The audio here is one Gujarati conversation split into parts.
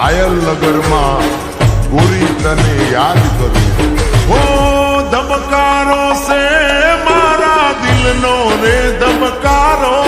ઘાયલ નગરમાં ગોરી તને યાદ કરું હો ધબકારો સે મારા દિલનો રે ધબકારો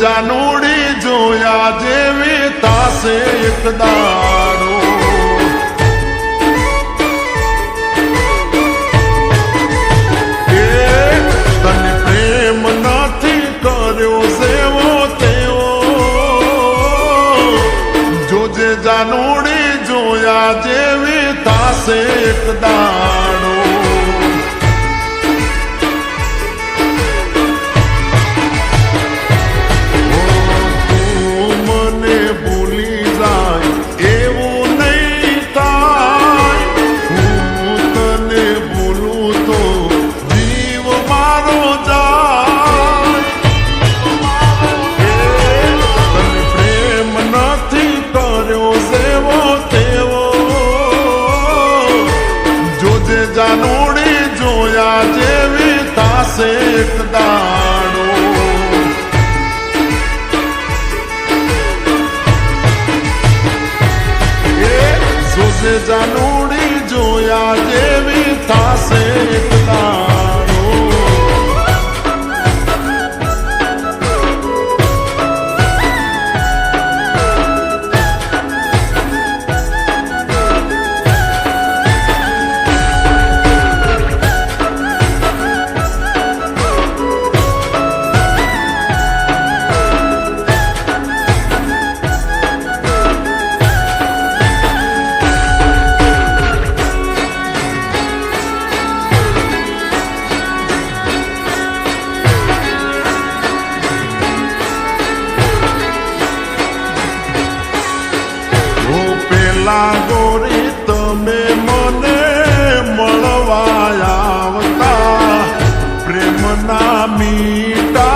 જાનુડી જોયા જેવી તાસે એક દાડો તને પ્રેમ નથી કર્યો સેવો તેવો. જોજે જાનુડી જોયા જેવી તાસે એક દાડો I mamita.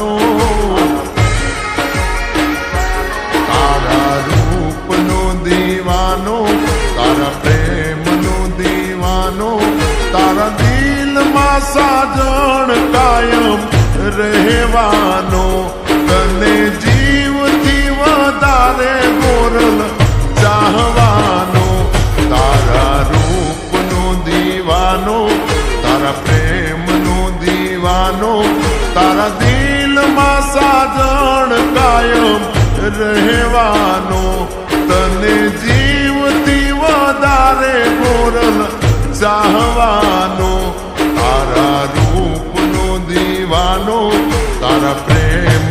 રૂપનો તારા રૂપનો દીવાનો, તારા પ્રેમનો દીવાનો, તારા દિલમાં સાજણ કાયમ રહેવાનો. તને જીવથી તારે મોરલ ચાહવાનો. તારા રૂપનો દીવાનો, તારા પ્રેમ પ્રેમનો દીવાનો સાજણ કાયમ રહેવાનો. તને જીવથી વધારે મોરલ ચાહવાનો. તારા રૂપનો દીવાનો તારા પ્રેમનો